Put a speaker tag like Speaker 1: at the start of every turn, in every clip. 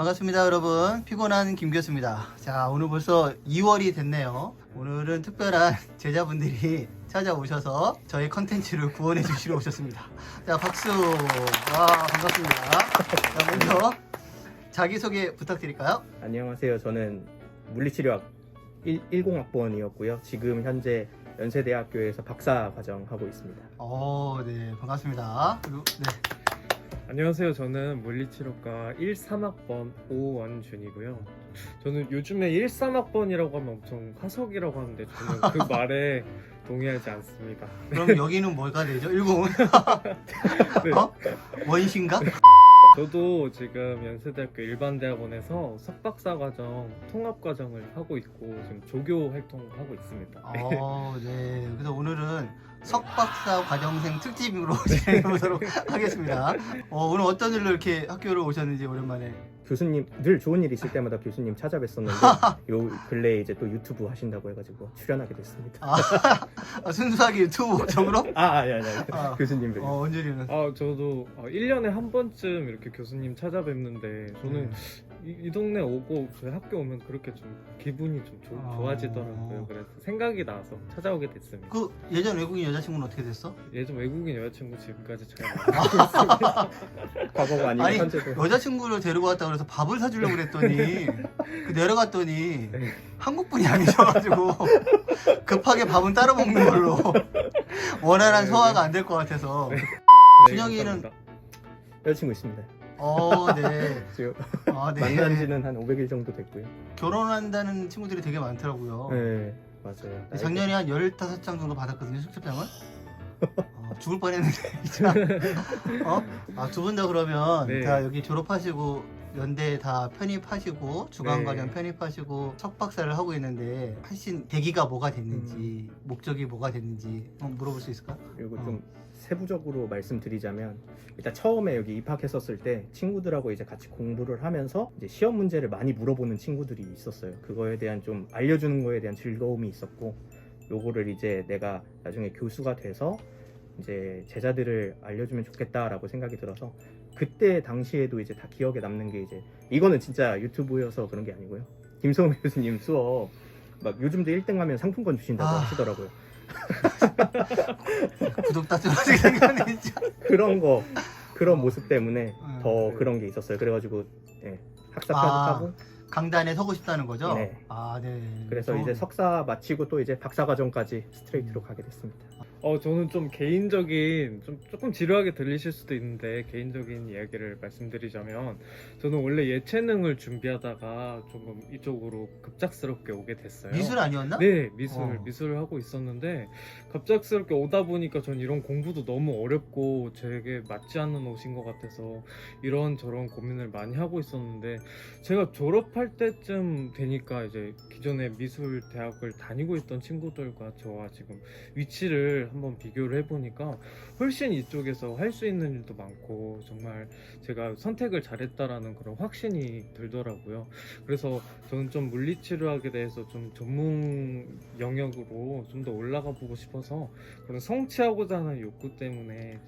Speaker 1: 반갑습니다, 여러분. 피곤한 김 교수입니다. 자, 오늘 벌써 2월이 됐네요. 오늘은 특별한 제자분들이 찾아오셔서 저희 컨텐츠를 구원해 주시러 오셨습니다. 자, 박수. 와, 반갑습니다. 자, 먼저 자기소개 부탁드릴까요?
Speaker 2: 안녕하세요. 저는 물리치료학 1, 10학번이었고요. 지금 현재 연세대학교에서 박사 과정 하고 있습니다.
Speaker 1: 어, 네, 반갑습니다. 그리고, 네.
Speaker 3: 안녕하세요. 저는 물리치료과 1, 3학번 오원준이고요. 저는 요즘에 1, 3학번이라고 하면 엄청 화석이라고 하는데 저는 그 말에 동의하지 않습니다.
Speaker 1: 그럼 여기는 뭐가 되죠? 10?
Speaker 3: 네.
Speaker 1: 어? 원신가?
Speaker 3: 저도 지금 연세대학교 일반대학원에서 석박사 과정, 통합 과정을 하고 있고 지금 조교 활동을 하고 있습니다.
Speaker 1: 어, 네. 그래서 오늘은 석박사 과정생 특집으로 진행해 보도록 하겠습니다. 어, 오늘 어떤 일로 이렇게 학교를 오셨는지 오랜만에.
Speaker 2: 교수님 늘 좋은 일 있을 때마다 교수님 찾아뵀었는데 요 근래에 이제 또 유튜브 하신다고 해가지고 출연하게 됐습니다.
Speaker 1: 아, 아, 순수하게 유튜브 적으로?
Speaker 2: 아, 아니 아니, 아니.
Speaker 1: 아.
Speaker 2: 교수님 뵈.
Speaker 1: 어, 원준이는.
Speaker 3: 아, 저도 1년에 한 번쯤 이렇게 교수님 찾아뵙는데 저는 이, 이 동네 오고 저희 학교 오면 그렇게 좀 기분이 좀 조-
Speaker 1: 아.
Speaker 3: 좋아지더라고요. 그래서 생각이 나서 찾아오게 됐습니다.
Speaker 1: 그 예전 외국인 여자친구는 어떻게 됐어?
Speaker 3: 예전 외국인 여자친구 지금까지 잘
Speaker 2: 과거가 아니고
Speaker 1: 아니,
Speaker 2: 현재도.
Speaker 1: 여자친구를 데리고 왔다 그래서 밥을 사주려고 그랬더니 그 내려갔더니
Speaker 3: 네.
Speaker 1: 한국 분이 아니셔가지고 급하게 밥은 따로 먹는 걸로 원활한
Speaker 3: 네,
Speaker 1: 소화가 안 될 것 같아서
Speaker 3: 네.
Speaker 1: 준영이는
Speaker 3: 감사합니다.
Speaker 2: 여자친구 있습니다.
Speaker 1: 어, 네.
Speaker 2: 지금
Speaker 1: 아, 네.
Speaker 2: 만난 지는 한 500일 정도 됐고요.
Speaker 1: 결혼한다는 친구들이 되게 많더라고요.
Speaker 2: 네, 맞아요.
Speaker 1: 근데 작년에 한 15장 정도 받았거든요, 숙제장을. 어, 죽을 뻔했는데, 진짜. 어? 아, 두 분 다 그러면
Speaker 3: 네.
Speaker 1: 다 여기 졸업하시고, 연대 다 편입하시고, 주간과정
Speaker 3: 네.
Speaker 1: 편입하시고, 석박사를 하고 있는데, 하신 계기가 뭐가 됐는지, 목적이 뭐가 됐는지, 한번 물어볼 수 있을까?
Speaker 2: 그리고
Speaker 1: 어.
Speaker 2: 좀 세부적으로 말씀드리자면 일단 처음에 여기 입학했었을 때 친구들하고 이제 같이 공부를 하면서 이제 시험 문제를 많이 물어보는 친구들이 있었어요. 그거에 대한 좀 알려주는 거에 대한 즐거움이 있었고 요거를 이제 내가 나중에 교수가 돼서 이제 제자들을 알려주면 좋겠다라고 생각이 들어서 그때 당시에도 이제 다 기억에 남는 게 이제 이거는 진짜 유튜브여서 그런 게 아니고요. 김성우 교수님 수업 막 요즘도 1등 하면 상품권 주신다고
Speaker 1: 아.
Speaker 2: 하시더라고요.
Speaker 1: 구독 따뜻하게 생각하네, 진짜.
Speaker 2: 그런 거 그런 모습 때문에
Speaker 1: 음.
Speaker 2: 더 그런 게 있었어요. 그래가지고 예, 학사
Speaker 1: 아.
Speaker 2: 편입하고
Speaker 1: 강단에 서고 싶다는 거죠?
Speaker 2: 네.
Speaker 1: 아, 네.
Speaker 2: 그래서
Speaker 1: 좋은-
Speaker 2: 이제 석사 마치고 또 이제 박사 과정까지 스트레이트로 가게 됐습니다.
Speaker 3: 어, 저는 좀 개인적인, 좀 조금 지루하게 들리실 수도 있는데, 개인적인 이야기를 말씀드리자면, 저는 원래 예체능을 준비하다가 조금 이쪽으로 급작스럽게 오게 됐어요.
Speaker 1: 미술 아니었나?
Speaker 3: 네, 미술,
Speaker 1: 어.
Speaker 3: 미술을 하고 있었는데, 갑작스럽게 오다 보니까 전 이런 공부도 너무 어렵고, 제게 맞지 않는 옷인 것 같아서, 이런 저런 고민을 많이 하고 있었는데, 제가 졸업할 때쯤 되니까 이제 기존에 미술 대학을 다니고 있던 친구들과 저와 지금 위치를 한번 비교를 해보니까 훨씬 이쪽에서 할 수 있는 일도 많고 정말 제가 선택을 잘했다라는 그런 확신이 들더라고요. 그래서 저는 좀 물리치료학에 대해서 좀 전문 영역으로 좀 더 올라가 보고 싶어서 그런 성취하고자 하는 욕구 때문에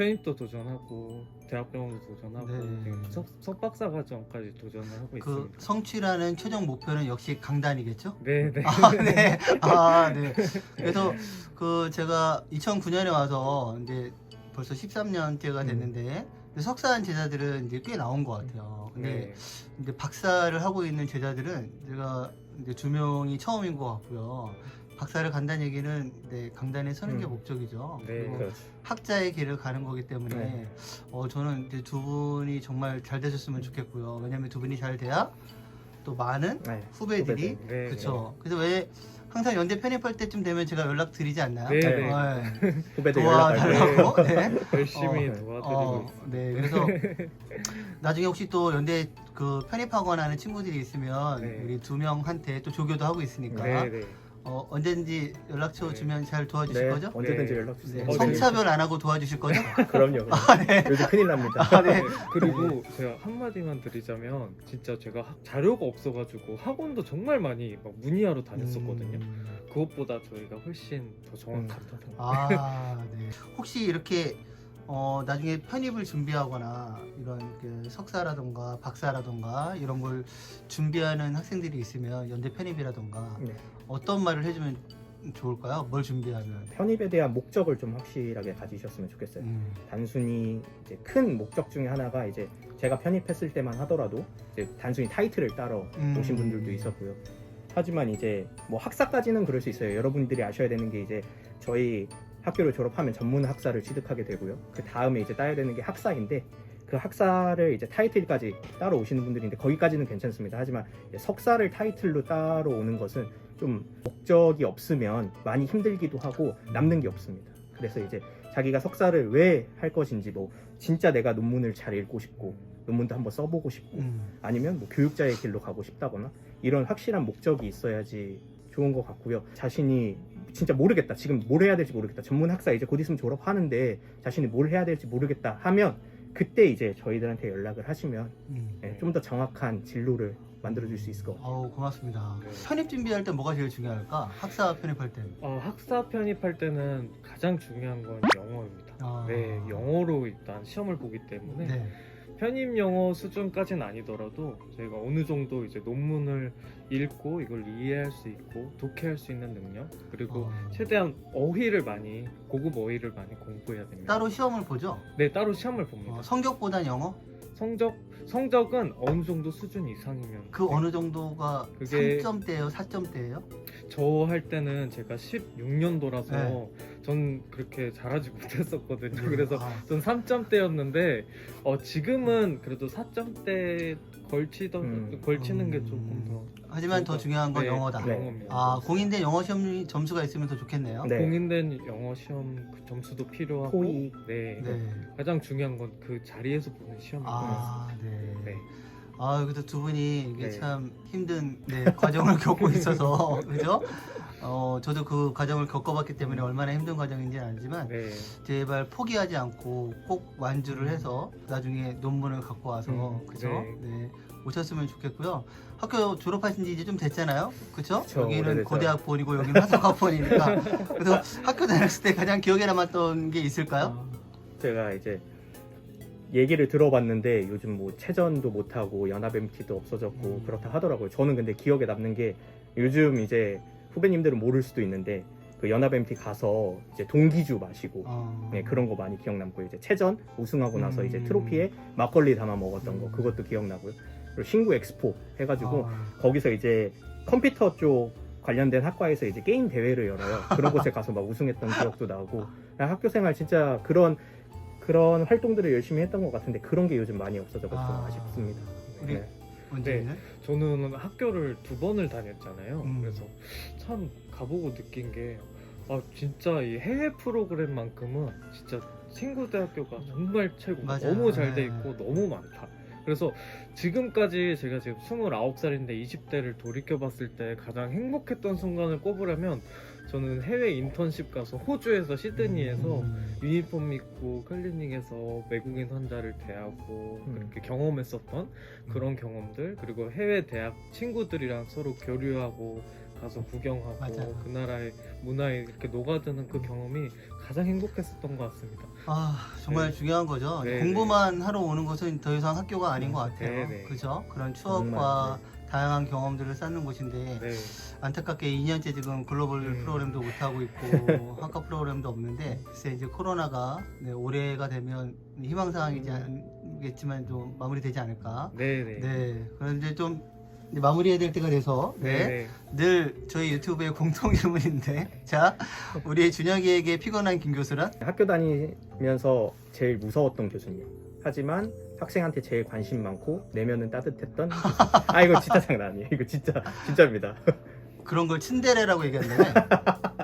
Speaker 3: 편입도 도전하고 대학병원도 도전하고
Speaker 1: 네.
Speaker 3: 지금 석, 석박사 과정까지 도전을 하고
Speaker 1: 그
Speaker 3: 있습니다.
Speaker 1: 성취라는 최종 목표는 역시 강단이겠죠?
Speaker 3: 네, 네.
Speaker 1: 아, 네. 아, 네. 그래서 그 제가 2009년에 와서 이제 벌써 13년째가 됐는데 석사한 제자들은 이제 꽤 나온 것 같아요. 근데
Speaker 3: 네.
Speaker 1: 이제 박사를 하고 있는 제자들은 제가 이제 두 명이 처음인 것 같고요. 박사를 간다는 얘기는 네, 강단에 서는 게
Speaker 2: 음.
Speaker 1: 목적이죠.
Speaker 3: 네,
Speaker 1: 그리고
Speaker 2: 그렇죠.
Speaker 1: 학자의 길을 가는 거기 때문에
Speaker 2: 네.
Speaker 1: 어, 저는 이제 두 분이 정말 잘 되셨으면 좋겠고요. 왜냐면 두 분이 잘 돼야 또 많은
Speaker 2: 네,
Speaker 1: 후배들이
Speaker 2: 후배들.
Speaker 3: 네,
Speaker 1: 그렇죠. 그래서 왜 항상 연대 편입할 때쯤 되면 제가 연락 드리지 않나요?
Speaker 3: 네,
Speaker 2: 네.
Speaker 1: 어, 네.
Speaker 2: 후배들
Speaker 1: 도와달라고. 네.
Speaker 3: 열심히
Speaker 1: 어,
Speaker 3: 도와드리고
Speaker 1: 어,
Speaker 3: 있습니다.
Speaker 1: 네. 그래서 나중에 혹시 또 연대 그 편입하거나 하는 친구들이 있으면
Speaker 3: 네.
Speaker 1: 우리 두 명한테 또 조교도 하고 있으니까
Speaker 3: 네, 네.
Speaker 1: 어, 언제든지 연락처
Speaker 3: 네.
Speaker 1: 주면 잘 도와주실
Speaker 2: 네,
Speaker 1: 거죠?
Speaker 2: 언제든지
Speaker 3: 네.
Speaker 2: 연락 주세요.
Speaker 1: 네.
Speaker 3: 어,
Speaker 1: 성차별 안 하고 도와주실 거죠?
Speaker 2: 그럼요.
Speaker 1: 네.
Speaker 2: 요즘 큰일 납니다.
Speaker 1: 아, 네.
Speaker 3: 네, 그리고 제가 한마디만 드리자면 진짜 제가 학- 자료가 없어가지고 학원도 정말 많이 막 문의하러 다녔었거든요.
Speaker 1: 음.
Speaker 3: 그것보다 저희가 훨씬 더 정확하다는 거.
Speaker 1: 아, 네. 혹시 이렇게 어, 나중에 편입을 준비하거나 이런 그 석사라던가 박사라던가 이런 걸 준비하는 학생들이 있으면 연대 편입이라던가
Speaker 2: 네.
Speaker 1: 어떤 말을 해주면 좋을까요? 뭘 준비하면?
Speaker 2: 편입에 대한 목적을 좀 확실하게 가지셨으면 좋겠어요.
Speaker 1: 음.
Speaker 2: 단순히 이제 큰 목적 중에 하나가 이제 제가 편입했을 때만 하더라도 이제 단순히 타이틀을 따러
Speaker 1: 음.
Speaker 2: 오신 분들도 있었고요. 하지만 이제 뭐 학사까지는 그럴 수 있어요. 여러분들이 아셔야 되는 게 이제 저희 학교를 졸업하면 전문 학사를 취득하게 되고요. 그 다음에 이제 따야 되는 게 학사인데 그 학사를 이제 타이틀까지 따로 오시는 분들인데 거기까지는 괜찮습니다. 하지만 석사를 타이틀로 따로 오는 것은 좀 목적이 없으면 많이 힘들기도 하고 남는 게 없습니다. 그래서 이제 자기가 석사를 왜 할 것인지 뭐 진짜 내가 논문을 잘 읽고 싶고 논문도 한번 써보고 싶고
Speaker 1: 음.
Speaker 2: 아니면 뭐 교육자의 길로 가고 싶다거나 이런 확실한 목적이 있어야지 좋은 것 같고요. 자신이 진짜 모르겠다. 지금 뭘 해야 될지 모르겠다. 전문 학사 이제 곧 있으면 졸업하는데 자신이 뭘 해야 될지 모르겠다 하면 그때 이제 저희들한테 연락을 하시면
Speaker 1: 음.
Speaker 2: 좀 더 정확한 진로를 만들어 줄 수 있을 것 같아요.
Speaker 1: 어우 고맙습니다.
Speaker 3: 네.
Speaker 1: 편입 준비할 때 뭐가 제일 중요할까? 학사 편입할 때.
Speaker 3: 어, 학사 편입할 때는 가장 중요한 건 영어입니다.
Speaker 1: 아.
Speaker 3: 네, 영어로 일단 시험을 보기 때문에
Speaker 1: 네.
Speaker 3: 편입 영어 수준까지는 아니더라도 저희가 어느 정도 이제 논문을 읽고 이걸 이해할 수 있고 독해할 수 있는 능력 그리고
Speaker 1: 어.
Speaker 3: 최대한 어휘를 많이 고급 어휘를 많이 공부해야 됩니다.
Speaker 1: 따로 시험을 보죠.
Speaker 3: 네 따로 시험을 봅니다.
Speaker 1: 어, 성적보단 영어?
Speaker 3: 성적 성적은 어느 정도 수준 이상이면
Speaker 1: 그 어느 정도가
Speaker 3: 그게-
Speaker 1: 3점대예요, 4점대예요?
Speaker 3: 저 할 때는 제가 16년도라서
Speaker 1: 네.
Speaker 3: 전 그렇게 잘하지 못했었거든요. 그래서
Speaker 1: 아,
Speaker 3: 전 3점대였는데 어, 지금은 그래도 4점대 걸치던
Speaker 2: 음.
Speaker 3: 걸치는 게
Speaker 1: 음.
Speaker 3: 조금 더
Speaker 1: 하지만 더 중요한 건
Speaker 3: 네,
Speaker 1: 영어다.
Speaker 2: 네.
Speaker 3: 영어입니다.
Speaker 1: 아, 공인대 영어 시험 점수가 있으면 더 좋겠네요.
Speaker 2: 네.
Speaker 3: 공인된 영어 시험 그 점수도 필요하고
Speaker 2: 토익.
Speaker 3: 네.
Speaker 1: 네.
Speaker 3: 가장 중요한 건 그 자리에서 보는 시험입니다.
Speaker 1: 아, 네.
Speaker 3: 네.
Speaker 1: 아, 그래도 두 분이 이게
Speaker 2: 네.
Speaker 1: 참 힘든 네, 과정을 겪고 있어서 그죠? 어, 저도 그 과정을 겪어봤기 때문에 얼마나 힘든 과정인지는 알지만
Speaker 3: 네.
Speaker 1: 제발 포기하지 않고 꼭 완주를 해서 나중에 논문을 갖고 와서
Speaker 3: 음,
Speaker 1: 그죠?
Speaker 3: 네.
Speaker 1: 네. 오셨으면 좋겠고요. 학교 졸업하신 지 이제 좀 됐잖아요. 그쵸?
Speaker 2: 그쵸,
Speaker 1: 여기는
Speaker 2: 오래됐죠.
Speaker 1: 고대학번이고 여기는 화성학번이니까. 그래서 학교 다녔을 때 가장 기억에 남았던 게 있을까요?
Speaker 2: 제가 이제 얘기를 들어봤는데 요즘 뭐 체전도 못하고 연합 MT도 없어졌고
Speaker 1: 음.
Speaker 2: 그렇다 하더라고요. 저는 근데 기억에 남는 게 요즘 이제 후배님들은 모를 수도 있는데 그 연합 MT 가서 이제 동기주 마시고
Speaker 1: 어...
Speaker 2: 네, 그런 거 많이 기억남고요. 이제 체전 우승하고 나서
Speaker 1: 음.
Speaker 2: 이제 트로피에 막걸리 담아 먹었던 거
Speaker 1: 음.
Speaker 2: 그것도 기억나고요. 그리고 신구 엑스포 해가지고
Speaker 1: 아,
Speaker 2: 거기서 이제 컴퓨터 쪽 관련된 학과에서 이제 게임 대회를 열어요. 그런 곳에 가서 막 우승했던 기억도 나고 그냥 학교 생활 진짜 그런 그런 활동들을 열심히 했던 것 같은데 그런 게 요즘 많이 없어져서 좀
Speaker 1: 아.
Speaker 2: 아쉽습니다.
Speaker 1: 우리
Speaker 2: 네.
Speaker 1: 문제는?
Speaker 3: 저는 학교를 두 번을 다녔잖아요.
Speaker 1: 음.
Speaker 3: 그래서 참 가보고 느낀 게 아, 진짜 이 해외 프로그램만큼은 진짜 친구대학교가 정말 최고
Speaker 1: 맞아요.
Speaker 3: 너무 잘돼
Speaker 1: 네.
Speaker 3: 있고 너무 많다. 그래서 지금까지 제가 지금 29살인데 20대를 돌이켜봤을 때 가장 행복했던 순간을 꼽으라면 저는 해외 인턴십 가서 호주에서 시드니에서
Speaker 1: 음.
Speaker 3: 유니폼 입고 클리닉에서 외국인 환자를 대하고
Speaker 2: 음.
Speaker 3: 그렇게 경험했었던 그런 경험들 그리고 해외 대학 친구들이랑 서로 교류하고 가서 구경하고
Speaker 1: 맞아요.
Speaker 3: 그 나라의 문화에 이렇게 녹아드는 그 경험이 가장 행복했었던 것 같습니다.
Speaker 1: 아 정말
Speaker 3: 네.
Speaker 1: 중요한 거죠.
Speaker 3: 네,
Speaker 1: 공부만 하러 오는 것은 더 이상 학교가 아닌 것 같아요.
Speaker 3: 네, 네.
Speaker 1: 그죠? 그런 추억과 다양한 경험들을 쌓는 곳인데
Speaker 3: 네,
Speaker 1: 안타깝게 2년째 지금 글로벌
Speaker 3: 음.
Speaker 1: 프로그램도 못 하고 있고 학과 프로그램도 없는데 글쎄 이제 코로나가 네, 올해가 되면 희망 사항이지 않겠지만 좀 마무리되지 않을까.
Speaker 3: 네, 네.
Speaker 1: 네. 그런데 좀 이제 마무리해야 될 때가 돼서 네.
Speaker 3: 네.
Speaker 1: 늘 저희 유튜브의 공통 질문인데 자 우리 준혁이에게 피곤한 김 교수는
Speaker 2: 학교 다니면서 제일 무서웠던 교수님. 하지만 학생한테 제일 관심 많고 내면은 따뜻했던. 아 이거 진짜 장난 아니에요. 이거 진짜 진짜입니다.
Speaker 1: 그런 걸 츤데레라고 얘기한다며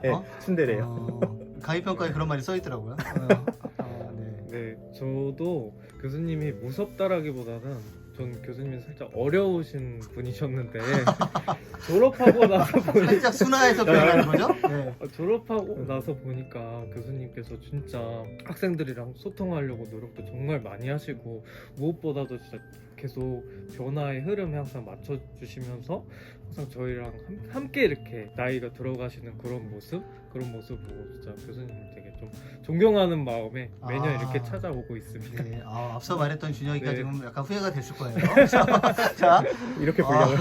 Speaker 2: 네,
Speaker 1: 어?
Speaker 2: 츤데레요.
Speaker 1: 어, 가입평가에 그런 말이 써 있더라고요. 어, 어, 네.
Speaker 3: 네, 저도 교수님이 무섭다라기보다는 전 교수님이 살짝 어려우신 분이셨는데 졸업하고 나서 보니
Speaker 1: 살짝 순화해서 표현하는 거죠? 네.
Speaker 3: 어, 졸업하고 나서 보니까 교수님께서 진짜 학생들이랑 소통하려고 노력도 정말 많이 하시고 무엇보다도 진짜 계속 변화의 흐름에 항상 맞춰주시면서 항상 저희랑 함- 함께 이렇게 나이가 들어가시는 그런 모습 그런 모습 보고 진짜 교수님 되게 좀 존경하는 마음에 매년
Speaker 1: 아.
Speaker 3: 이렇게 찾아오고 있습니다.
Speaker 1: 네, 아, 앞서 말했던 준혁이가
Speaker 3: 네.
Speaker 1: 지금 약간 후회가 됐을 거예요. 자,
Speaker 2: 이렇게
Speaker 1: 아,
Speaker 2: 불려요.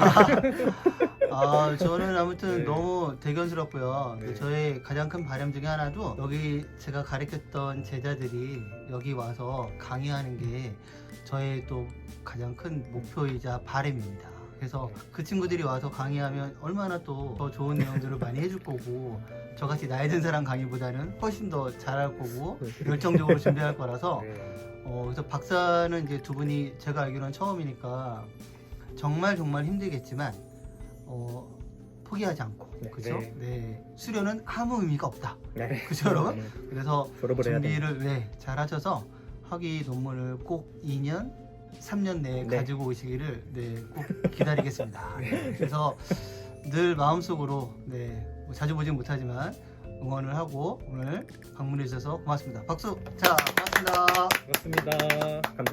Speaker 1: 아, 저는 아무튼
Speaker 3: 네.
Speaker 1: 너무 대견스럽고요.
Speaker 3: 네.
Speaker 1: 저의 가장 큰 바람 중에 하나도 여기 제가 가르쳤던 제자들이 여기 와서 강의하는 게 저의 또 가장 큰 목표이자 바람입니다. 그래서
Speaker 3: 네.
Speaker 1: 그 친구들이 와서 강의하면 얼마나 또 더 좋은 내용들을 많이 해줄 거고 저같이 나이 든 사람 강의보다는 훨씬 더 잘할 거고 열정적으로 준비할 거라서
Speaker 3: 네.
Speaker 1: 어, 그래서 박사는 이제 두 분이 제가 알기로는 처음이니까 정말 정말 힘들겠지만 어, 포기하지 않고
Speaker 2: 네.
Speaker 1: 그죠?
Speaker 3: 네.
Speaker 1: 네. 수료는 아무 의미가 없다.
Speaker 2: 네.
Speaker 1: 그죠, 여러분?
Speaker 2: 네.
Speaker 1: 그래서
Speaker 2: 졸업을 해야 돼.
Speaker 1: 준비를 네, 잘 하셔서 학위 논문을 꼭 2년, 3년 내에
Speaker 2: 네.
Speaker 1: 가지고 오시기를 네, 꼭 기다리겠습니다. 그래서 늘 마음속으로 네, 뭐 자주 보진 못하지만 응원을 하고 오늘 방문해 주셔서 고맙습니다. 박수. 자, 고맙습니다.
Speaker 3: 반갑습니다.
Speaker 2: 감사.